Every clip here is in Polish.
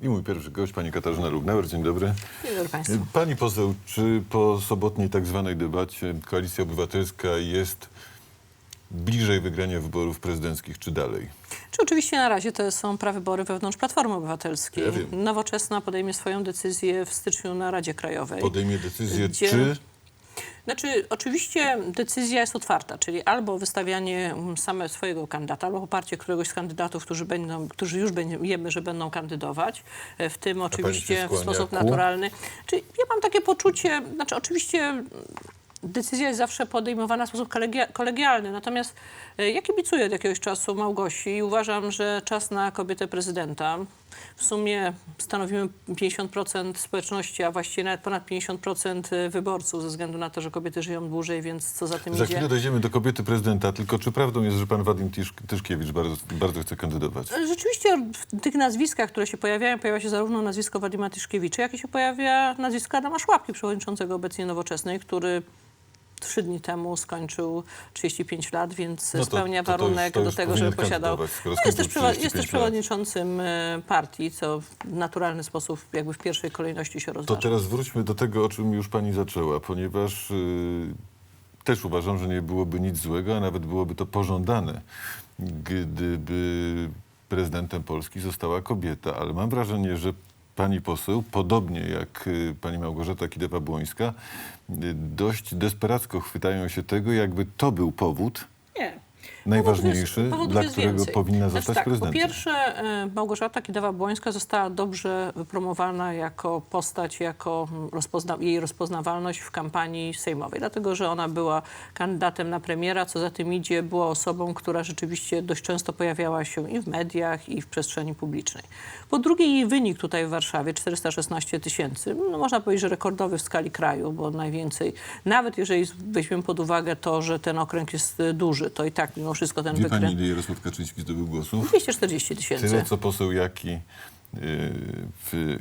I mój pierwszy gość, pani Katarzyna Lubnauer. Dzień dobry. Dzień dobry Państwu. Pani poseł, czy po sobotniej tak zwanej debacie Koalicja Obywatelska jest bliżej wygrania wyborów prezydenckich, czy dalej? Czy oczywiście na razie to są prawybory wewnątrz Platformy Obywatelskiej. Ja wiem. Nowoczesna podejmie swoją decyzję w styczniu na Radzie Krajowej. Podejmie decyzję, Gdzie- czy... Znaczy, oczywiście decyzja jest otwarta, czyli albo wystawianie mm, same swojego kandydata, albo poparcie któregoś z kandydatów, którzy, będą, którzy już wiemy, że będą kandydować, e, w tym oczywiście w sposób naturalny. Czyli ja mam takie poczucie, znaczy oczywiście mm, decyzja jest zawsze podejmowana w sposób kolegia- kolegialny, natomiast e, ja kibicuję od jakiegoś czasu Małgosi i uważam, że czas na kobietę prezydenta. W sumie stanowimy 50% społeczności, a właściwie nawet ponad 50% wyborców ze względu na to, że kobiety żyją dłużej, więc co za tym Za idzie. chwilę dojdziemy do kobiety prezydenta, tylko czy prawdą jest, że pan Wadim Tyszk- Tyszkiewicz bardzo, bardzo chce kandydować? Rzeczywiście w tych nazwiskach, które się pojawiają, pojawia się zarówno nazwisko Wadima Tyszkiewicza, jak i się pojawia nazwisko Adama Szłapki, przewodniczącego obecnie Nowoczesnej, który trzy dni temu skończył 35 lat, więc No to- spełnia to- to warunek to już do tego, żeby posiadał... No, jest, też jest 35 też przewodniczącym e, partii, co w naturalny sposób jakby w pierwszej kolejności się To rozważa. teraz wróćmy do tego, o czym już pani zaczęła, ponieważ y, też uważam, że nie byłoby nic złego, a nawet byłoby to pożądane, gdyby prezydentem Polski została kobieta. Ale mam wrażenie, że pani poseł, podobnie jak y, pani Małgorzata Kidawa-Błońska, y, dość desperacko chwytają się tego, jakby to był powód. Najważniejszy, Powodów jest- dla którego więcej. powinna Znaczy zostać tak, prezydentem. Po pierwsze, e, Małgorzata Kidawa-Błońska została dobrze wypromowana jako postać, jako rozpozna jej rozpoznawalność w kampanii sejmowej, dlatego że ona była kandydatem na premiera, co za tym idzie, była osobą, która rzeczywiście dość często pojawiała się i w mediach, i w przestrzeni publicznej. Po drugie, jej wynik tutaj w Warszawie, 416 tysięcy, no można powiedzieć, że rekordowy w skali kraju, bo najwięcej, nawet jeżeli weźmiemy pod uwagę to, że ten okręg jest e, duży, to i tak mimo wszystko ten Wie pani, ile Jarosław Kaczyński zdobył głosów? 240 tysięcy. Tyle, co poseł Jaki y, w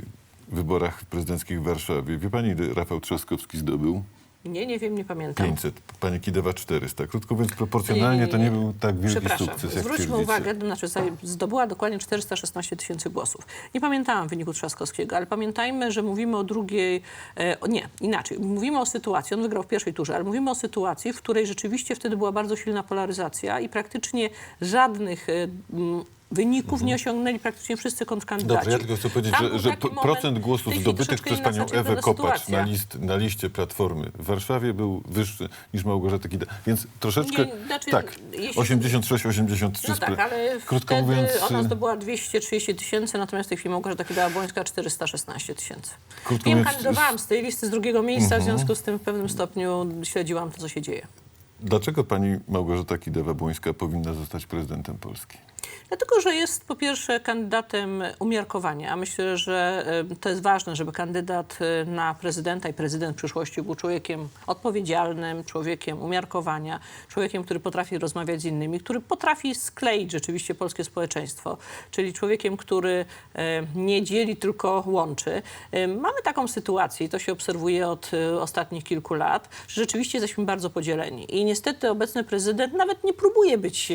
wyborach prezydenckich w Warszawie. Wie pani, ile Rafał Trzaskowski zdobył? Nie, nie wiem, nie pamiętam. 500. Pani Kidewa 400. Krótko mówiąc, proporcjonalnie to nie był tak wielki Przepraszam, sukces, jak zwróćmy uwagę, to znaczy zdobyła dokładnie 416 tysięcy głosów. Nie pamiętałam wyniku Trzaskowskiego, ale pamiętajmy, że mówimy o drugiej, e, nie, inaczej. Mówimy o sytuacji, on wygrał w pierwszej turze, ale mówimy o sytuacji, w której rzeczywiście wtedy była bardzo silna polaryzacja i praktycznie żadnych e, m, wyników nie osiągnęli praktycznie wszyscy kontrkandydaci. Mhm. Dobrze, ja tylko chcę powiedzieć, Tam że, że procent głosów zdobytych przez panią Ewę Kopacz na, list, na liście Platformy w Warszawie był wyższy niż Małgorzata Kidawa. Więc troszeczkę, Nie, znaczy, tak, jeśli- 86-83. No tak, ale Krótko wtedy mówiąc, ona y, zdobyła 230 tysięcy, natomiast w tej chwili Małgorzata Kidawa-Błońska 416 tysięcy. Krótko mówiąc, Mhm. kandydowałam z tej listy z drugiego miejsca, w związku z tym w pewnym stopniu śledziłam to, co się dzieje. dlaczego pani Małgorzata Kidawa-Błońska powinna zostać prezydentem Polski? Dlatego, że jest po pierwsze kandydatem umiarkowania. Myślę, że to jest ważne, żeby kandydat e, na prezydenta i prezydent w przyszłości był człowiekiem odpowiedzialnym, człowiekiem umiarkowania, człowiekiem, który potrafi rozmawiać z innymi, który potrafi skleić rzeczywiście polskie społeczeństwo, czyli człowiekiem, który e, nie dzieli, tylko łączy. E, Mamy taką sytuację i to się obserwuje od e, ostatnich kilku lat, że rzeczywiście jesteśmy bardzo podzieleni. I niestety obecny prezydent nawet nie próbuje być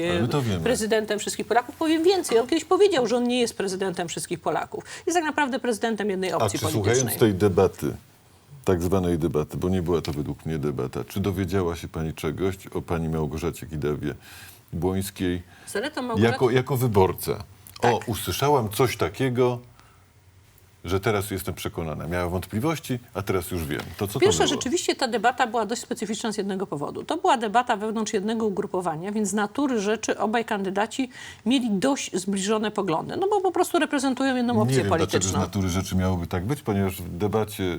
prezydentem wszystkich Polaków. Powiem więcej, on kiedyś powiedział, że on nie jest prezydentem wszystkich Polaków. Jest tak naprawdę prezydentem jednej A opcji czy politycznej. słuchając tej debaty, tak zwanej debaty, bo nie była to według mnie debata, czy dowiedziała się pani czegoś o pani Małgorzacie Kidawie-Błońskiej Zaletą Małgorzaty... jako, jako wyborca? O, Tak. usłyszałam coś takiego, że teraz jestem przekonana. Miała wątpliwości, a teraz już wiem. To co Pierwsze, to było? rzeczywiście ta debata była dość specyficzna z jednego powodu. To była debata wewnątrz jednego ugrupowania, więc z natury rzeczy obaj kandydaci mieli dość zbliżone poglądy, no bo po prostu reprezentują jedną Nie opcję wiem, dlaczego z polityczną. natury rzeczy miałoby tak być, ponieważ w debacie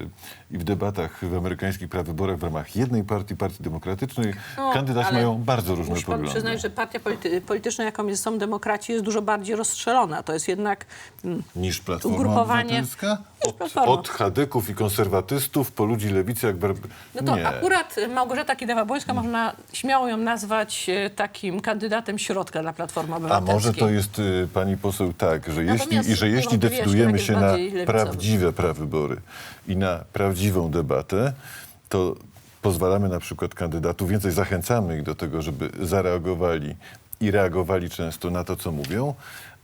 i w debatach w amerykańskich prawyborach w ramach jednej partii, Partii Demokratycznej, No, kandydaci mają bardzo różne pan poglądy. przyznać, że partia polity- polityczna, jaką są demokraci, jest dużo bardziej rozstrzelona. To jest jednak mm, Niż Platforma Ugrupowanie- Niż Od, od chadyków i konserwatystów po ludzi lewicy jak... Bar... No to Nie. akurat Małgorzata Kidawa-Błońska można śmiało ją nazwać e, takim kandydatem środka dla Platformy A Obywatelskiej. może to jest y, pani poseł tak, że Natomiast jeśli, i że jeśli niewątpliwie decydujemy się na bardziej lewicowy. prawdziwe prawybory i na prawdziwą debatę, to pozwalamy na przykład kandydatów, więcej zachęcamy ich do tego, żeby zareagowali i reagowali często na to, co mówią,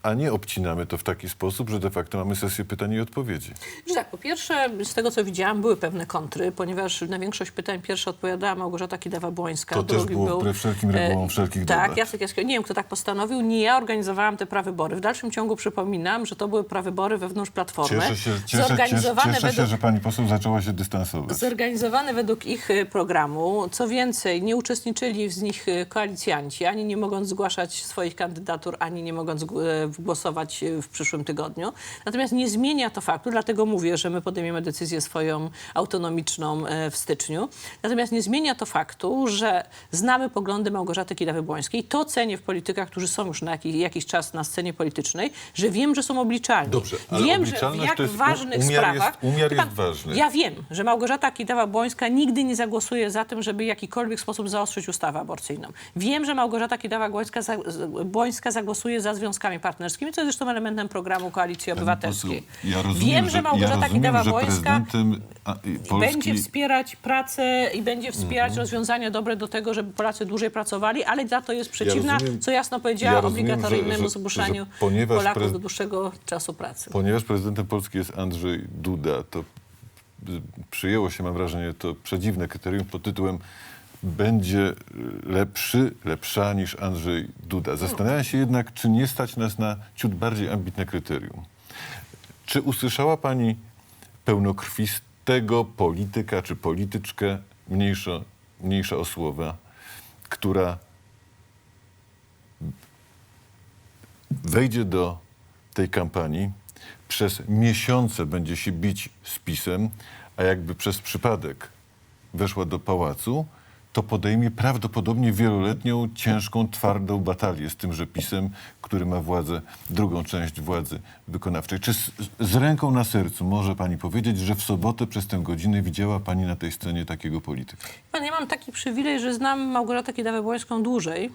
a nie obcinamy to w taki sposób, że de facto mamy sesję pytań i odpowiedzi. Że tak, po pierwsze, z tego co widziałam, były pewne kontry, ponieważ na większość pytań pierwsza odpowiadała Małgorzata Kidawa-Błońska. To też było był, wbrew wszelkim regułom e, wszelkich Tak, debat. Jacek Jaskiewicz. Nie wiem, kto tak postanowił. Nie ja organizowałam te prawybory. W dalszym ciągu przypominam, że to były prawybory wewnątrz Platformy. Cieszę się, cieszę, cieszę, cieszę się według że pani poseł zaczęła się dystansować. Zorganizowane według ich y, programu. Co więcej, nie uczestniczyli w nich y, koalicjanci, ani nie mogąc zgłaszać swoich kandydatur, ani nie mogąc e, głosować y, w przyszłym tygodniu. Natomiast nie zmienia to faktu, dlatego mówię, że my podejmiemy decyzję swoją autonomiczną e, w styczniu. Natomiast nie zmienia to faktu, że znamy poglądy Małgorzaty Kidawy-Błońskiej. To cenię w politykach, którzy są już na jakiś, jakiś czas na scenie politycznej, że wiem, że są obliczalni. Dobrze, ale wiem, że w jak jest- ważnych umiar jest- sprawach... umiar Wie jest ważny. Ja wiem, że Małgorzata Kidawa-Błońska nigdy nie zagłosuje za tym, żeby w jakikolwiek sposób zaostrzyć ustawę aborcyjną. Wiem, że Małgorzata Kidawa-Błońska za, Błońska zagłosuje za związkami partnerskimi, co jest zresztą elementem programu Koalicji Obywatelskiej. Poseł, ja rozumiem, wiem, że ja Małgorzata rozumiem, że Kidawa-Błońska prezydentem a, i Polski... będzie wspierać pracę i będzie wspierać Mhm. rozwiązania dobre do tego, żeby Polacy dłużej pracowali, ale za to jest przeciwna, rozumiem- co jasno powiedziała, ja rozumiem, obligatoryjnemu zmuszaniu Polaków prez- do dłuższego czasu pracy. Ponieważ prezydentem Polski jest Andrzej Duda, to przyjęło się, mam wrażenie, to przedziwne kryterium pod tytułem będzie lepszy, lepsza niż Andrzej Duda. Zastanawiam się jednak, czy nie stać nas na ciut bardziej ambitne kryterium. Czy usłyszała pani pełnokrwistego polityka czy polityczkę, mniejsza, mniejsza o słowa, która wejdzie do tej kampanii, przez miesiące będzie się bić z pisem, a jakby przez przypadek weszła do pałacu, to podejmie prawdopodobnie wieloletnią, ciężką, twardą batalię z tymże pisem, który ma władzę, drugą część władzy wykonawczej. Czy z, z ręką na sercu może pani powiedzieć, że w sobotę przez tę godzinę widziała pani na tej scenie takiego polityka? Pan, ja mam taki przywilej, że znam Małgorzatę Kidawę-Błońską dłużej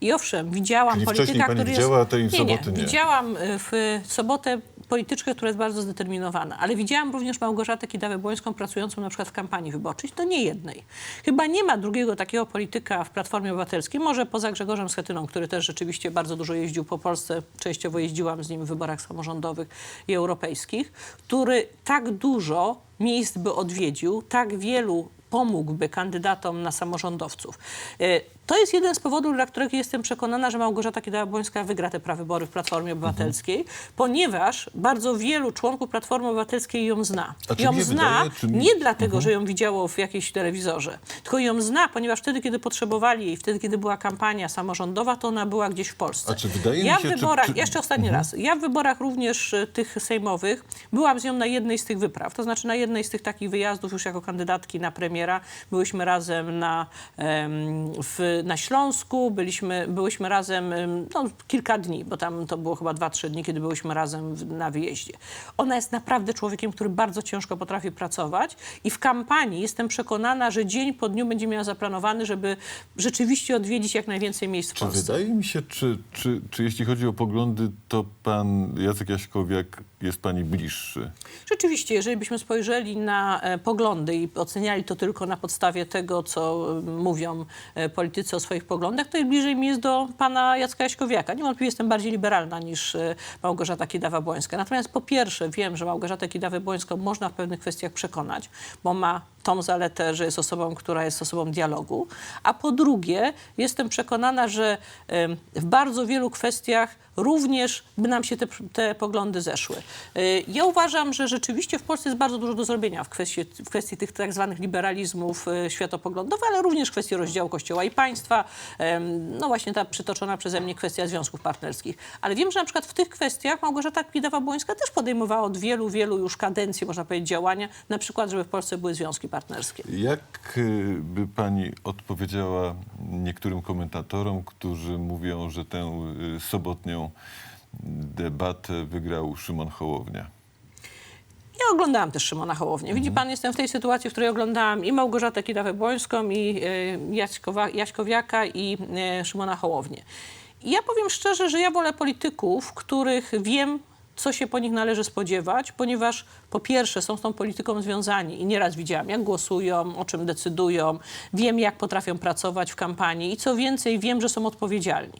i owszem, widziałam Czyli polityka, pani który widziała, jest... tej w nie, soboty nie. Widziałam y, w sobotę polityczkę, która jest bardzo zdeterminowana, ale widziałam również Małgorzatę Kidawę-Błońską pracującą na przykład w kampanii wyborczej, to nie jednej. Chyba nie ma drugiego takiego polityka w Platformie Obywatelskiej, może poza Grzegorzem Schetyną, który też rzeczywiście bardzo dużo jeździł po Polsce, częściowo jeździłam z nim w wyborach samorządowych i europejskich, który tak dużo miejsc by odwiedził, tak wielu pomógłby kandydatom na samorządowców. E, To jest jeden z powodów, dla których jestem przekonana, że Małgorzata Kidawa-Błońska wygra te prawybory w Platformie Obywatelskiej, ponieważ bardzo wielu członków Platformy Obywatelskiej ją zna. Ją zna wydaje, czy- Mhm. nie dlatego, że ją widziało w jakiejś telewizorze, tylko ją zna, ponieważ wtedy, kiedy potrzebowali jej, wtedy, kiedy była kampania samorządowa, to ona była gdzieś w Polsce. A czy wydaje mi ja się, w wyborach, czy- Mhm. jeszcze ostatni raz, ja w wyborach również y, tych sejmowych byłam z nią na jednej z tych wypraw, to znaczy na jednej z tych takich wyjazdów już jako kandydatki na premiera. Byłyśmy razem na, w, na Śląsku, byliśmy, byłyśmy razem em, no, kilka dni, bo tam to było chyba dwa, trzy dni, kiedy byłyśmy razem w, na wyjeździe. Ona jest naprawdę człowiekiem, który bardzo ciężko potrafi pracować i w kampanii jestem przekonana, że dzień po dniu będzie miała zaplanowany, żeby rzeczywiście odwiedzić jak najwięcej miejsc w Czy Polsce. wydaje mi się, czy, czy, czy jeśli chodzi o poglądy, to pan Jacek Jaśkowiak jest pani bliższy? Rzeczywiście, jeżeli byśmy spojrzeli na e, poglądy i oceniali to tylko na podstawie tego, co e, mówią e, politycy o swoich poglądach, to bliżej mi jest do pana Jacka Jaśkowiaka. Niewątpliwie jestem bardziej liberalna niż e, Małgorzata Kidawa-Błońska. Natomiast po pierwsze wiem, że Małgorzatę Kidawę-Błońską można w pewnych kwestiach przekonać, bo ma tą zaletę, że jest osobą, która jest osobą dialogu. A po drugie, jestem przekonana, że w bardzo wielu kwestiach również by nam się te, te poglądy zeszły. Y, Ja uważam, że rzeczywiście w Polsce jest bardzo dużo do zrobienia w kwestii, w kwestii tych tak zwanych liberalizmów y, światopoglądowych, ale również kwestii rozdziału Kościoła i państwa. No właśnie ta przytoczona przeze mnie kwestia związków partnerskich. Ale wiem, że na przykład w tych kwestiach Małgorzata Kidawa-Błońska też podejmowała od wielu, wielu już kadencji, można powiedzieć, działania, na przykład, żeby w Polsce były związki partnerskie. Jak y, by pani odpowiedziała niektórym komentatorom, którzy mówią, że tę y, sobotnią debatę wygrał Szymon Hołownia? Ja oglądałam też Szymona Hołownię. Widzi pan, jestem w tej sytuacji, w której oglądałam i Małgorzatę Kidawę-Błońską, i Jaśkowa, Jaśkowiaka, i Szymona Hołownię. I ja powiem szczerze, że ja wolę polityków, których wiem, co się po nich należy spodziewać, ponieważ po pierwsze są z tą polityką związani i nieraz widziałam, jak głosują, o czym decydują, wiem, jak potrafią pracować w kampanii i co więcej, wiem, że są odpowiedzialni.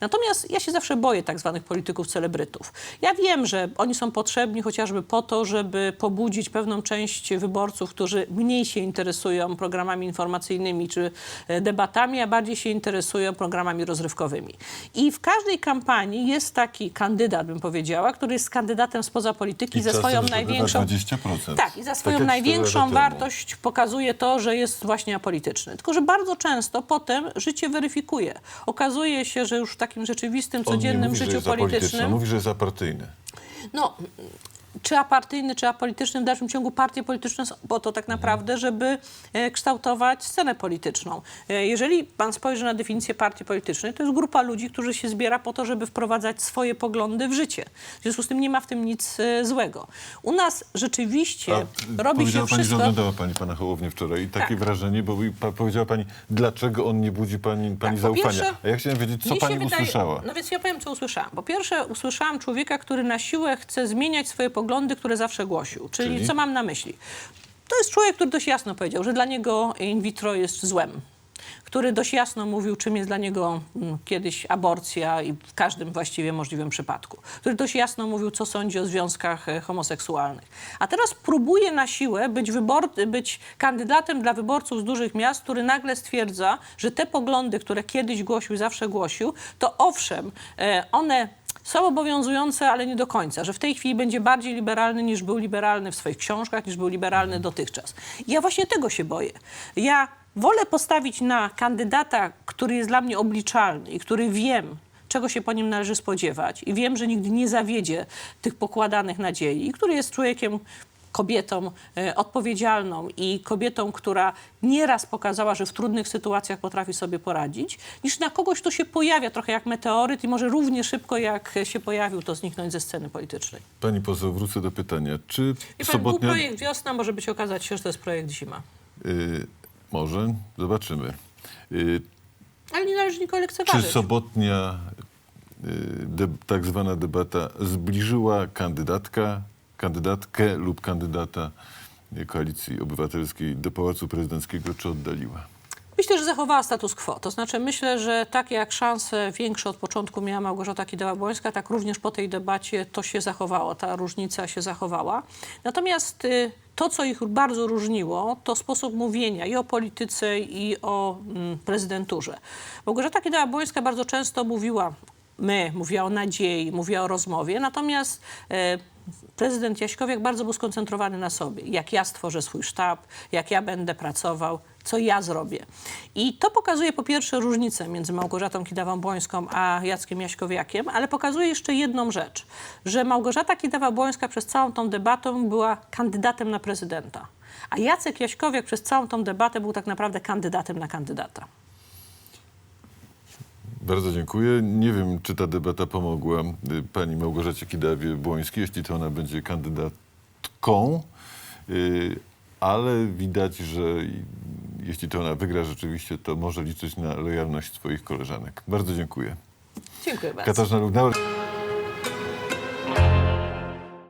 Natomiast ja się zawsze boję tak zwanych polityków celebrytów. Ja wiem, że oni są potrzebni chociażby po to, żeby pobudzić pewną część wyborców, którzy mniej się interesują programami informacyjnymi czy e, debatami, a bardziej się interesują programami rozrywkowymi. I w każdej kampanii jest taki kandydat, bym powiedziała, który jest kandydatem spoza polityki ze czasem swoją największą 20%. tak, i za Tak swoją cztery największą wartość pokazuje to, że jest właśnie apolityczny. Tylko, że bardzo często potem życie weryfikuje. Okazuje się, że już w takim rzeczywistym, codziennym mówi, życiu politycznym... mówi, że jest apartyjny. No, czy apartyjny, czy apolityczny, w dalszym ciągu partie polityczne są po to tak naprawdę, żeby e, kształtować scenę polityczną. E, Jeżeli pan spojrzy na definicję partii politycznej, to jest grupa ludzi, którzy się zbiera po to, żeby wprowadzać swoje poglądy w życie. W związku z tym nie ma w tym nic e, złego. U nas rzeczywiście A, robi się pani, wszystko... oglądała pani pana Hołownię wczoraj i takie Tak. wrażenie, bo powiedziała pani, dlaczego on nie budzi pani, pani po zaufania. pierwsze, A ja chciałem wiedzieć, co pani wydaje- usłyszała. No więc ja powiem, co usłyszałam. Po pierwsze, usłyszałam człowieka, który na siłę chce zmieniać swoje poglądy, które zawsze głosił. Czyli, Czyli? co mam na myśli? To jest człowiek, który dość jasno powiedział, że dla niego in vitro jest złem. Który dość jasno mówił, czym jest dla niego mm, kiedyś aborcja i w każdym właściwie możliwym przypadku. Który dość jasno mówił, co sądzi o związkach e, homoseksualnych. A teraz próbuje na siłę być, wybor- być kandydatem dla wyborców z dużych miast, który nagle stwierdza, że te poglądy, które kiedyś głosił, zawsze głosił, to owszem, e, one są obowiązujące, ale nie do końca, że w tej chwili będzie bardziej liberalny niż był liberalny w swoich książkach, niż był liberalny dotychczas. I ja właśnie tego się boję. Ja wolę postawić na kandydata, który jest dla mnie obliczalny i który wiem, czego się po nim należy spodziewać i wiem, że nigdy nie zawiedzie tych pokładanych nadziei, i który jest człowiekiem kobietą e, odpowiedzialną i kobietą, która nieraz pokazała, że w trudnych sytuacjach potrafi sobie poradzić, niż na kogoś, kto się pojawia trochę jak meteoryt i może równie szybko jak się pojawił, to zniknąć ze sceny politycznej. Pani poseł, wrócę do pytania. Czy I pan, był projekt wiosna, może być okazać się, że to jest projekt zima. Y, może, zobaczymy. Y, Ale nie należy nikogo czy lekceważyć. sobotnia y, de, tak zwana debata zbliżyła kandydatka, kandydatkę lub kandydata y, Koalicji Obywatelskiej do Pałacu Prezydenckiego, czy oddaliła? Myślę, że zachowała status quo. To znaczy myślę, że tak jak szanse większe od początku miała Małgorzata Kidawa-Błońska, tak również po tej debacie to się zachowało, ta różnica się zachowała. Natomiast y, to, co ich bardzo różniło, to sposób mówienia i o polityce, i o mm, prezydenturze. Małgorzata Kidawa-Błońska bardzo często mówiła my, mówiła o nadziei, mówiła o rozmowie, natomiast e, prezydent Jaśkowiak bardzo był skoncentrowany na sobie. Jak ja stworzę swój sztab, jak ja będę pracował, co ja zrobię. I to pokazuje po pierwsze różnicę między Małgorzatą Kidawą-Błońską a Jackiem Jaśkowiakiem, ale pokazuje jeszcze jedną rzecz, że Małgorzata Kidawa-Błońska przez całą tą debatę była kandydatem na prezydenta, a Jacek Jaśkowiak przez całą tą debatę był tak naprawdę kandydatem na kandydata. Bardzo dziękuję. Nie wiem, czy ta debata pomogła y, pani Małgorzacie Kidawie-Błońskiej, jeśli to ona będzie kandydatką, y, ale widać, że jeśli to ona wygra rzeczywiście, to może liczyć na lojalność swoich koleżanek. Bardzo dziękuję. Dziękuję bardzo. Katarzyna Lubnauer.